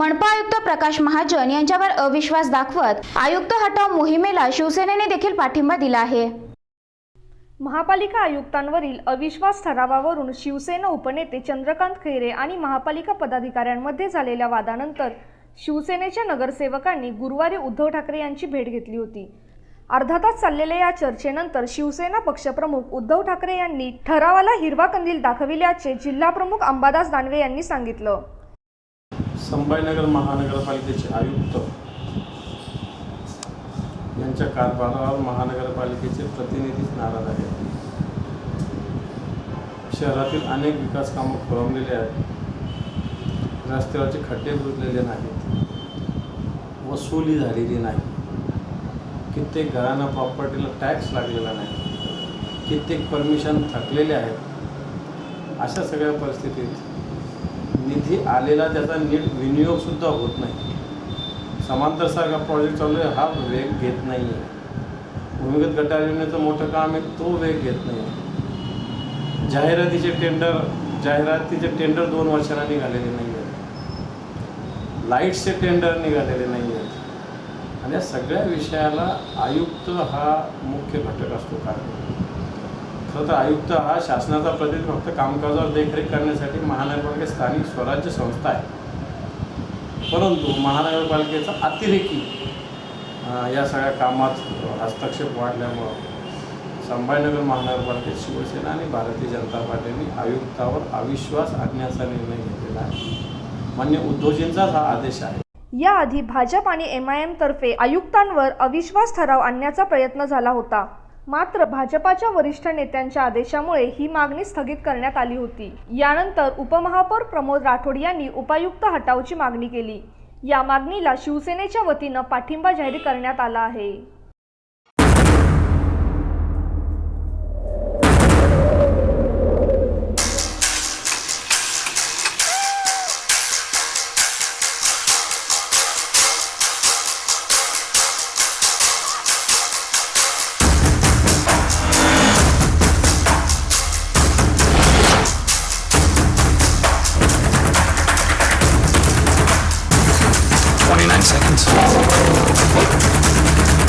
मनपा आयुक्त प्रकाश महाजन यांच्यावर अविश्वास दाखवत आयुक्त हटाव मोहिमेला शिवसेनेने देखील पाठिंबा दिला आहे. महापालिका आयुक्तांवरील अविश्वास ठरावावरून शिवसेना उपनेते चंद्रकांत खैरे आणि महापालिका पदाधिकाऱ्यांमध्ये झालेल्या वादानंतर शिवसेनेच्या नगरसेवकांनी गुरुवारी उद्धव ठाकरे यांची भेट घेतली होती. अर्धा तास चाललेल्या या चर्चेनंतर शिवसेना पक्षप्रमुख उद्धव ठाकरे यांनी ठरावाला हिरवा कंदील दाखविल्याचे जिल्हाप्रमुख अंबादास दानवे यांनी सांगितलं. संभाजीनगर महानगरपालिकेचे आयुक्त यांच्या कारभारावर महानगरपालिकेचे प्रतिनिधीच नाराज आहेत. शहरातील अनेक विकास कामं खोळंबलेली आहेत. रस्त्यावरचे खड्डे बुजलेले नाहीत. वसुली झालेली नाही. कित्येक घरांना प्रॉपर्टीला टॅक्स लागलेला नाही. कित्येक परमिशन थकलेले आहेत. अशा सगळ्या परिस्थितीत निधी आलेला त्याचा नीट विनियोगसुद्धा होत नाही. समांतरसारखा प्रोजेक्ट चालू आहे हा वेग घेत नाही आहे भूमिगत गटार योजनेचं मोठं काम आहे तो वेग घेत नाही आहे जाहिरातीचे टेंडर जाहिरातीचे टेंडर दोन वर्षांना निघालेले नाही आहेत लाईट्सचे टेंडर निघालेले नाही आहेत आणि या सगळ्या विषयाला आयुक्त हा मुख्य घटक असतो कारण तर आयुक्त हा शासनाचा प्रतिनिधी फक्त कामकाजावर देखरेख करण्यासाठी महानगरपालिका स्थानिक स्वराज्य संस्था आहे. परंतु महानगरपालिकेचा अतिरेकी या सगळ्या कामात हस्तक्षेप वाढल्यामुळं संभाजीनगर महानगरपालिकेत शिवसेना आणि भारतीय जनता पार्टीने आयुक्तावर अविश्वास आणण्याचा निर्णय घेतलेला आहे. मान्य उद्धवजींचाच हा आदेश आहे. याआधी भाजप आणि एम आय एम तर्फे आयुक्तांवर अविश्वास ठराव आणण्याचा प्रयत्न झाला होता. मात्र भाजपाच्या वरिष्ठ नेत्यांच्या आदेशामुळे ही मागणी स्थगित करण्यात आली होती. यानंतर उपमहापौर प्रमोद राठोड यांनी उपायुक्त हटावची मागणी केली. या मागणीला शिवसेनेच्या वतीनं पाठिंबा जाहीर करण्यात आला आहे. 29 seconds.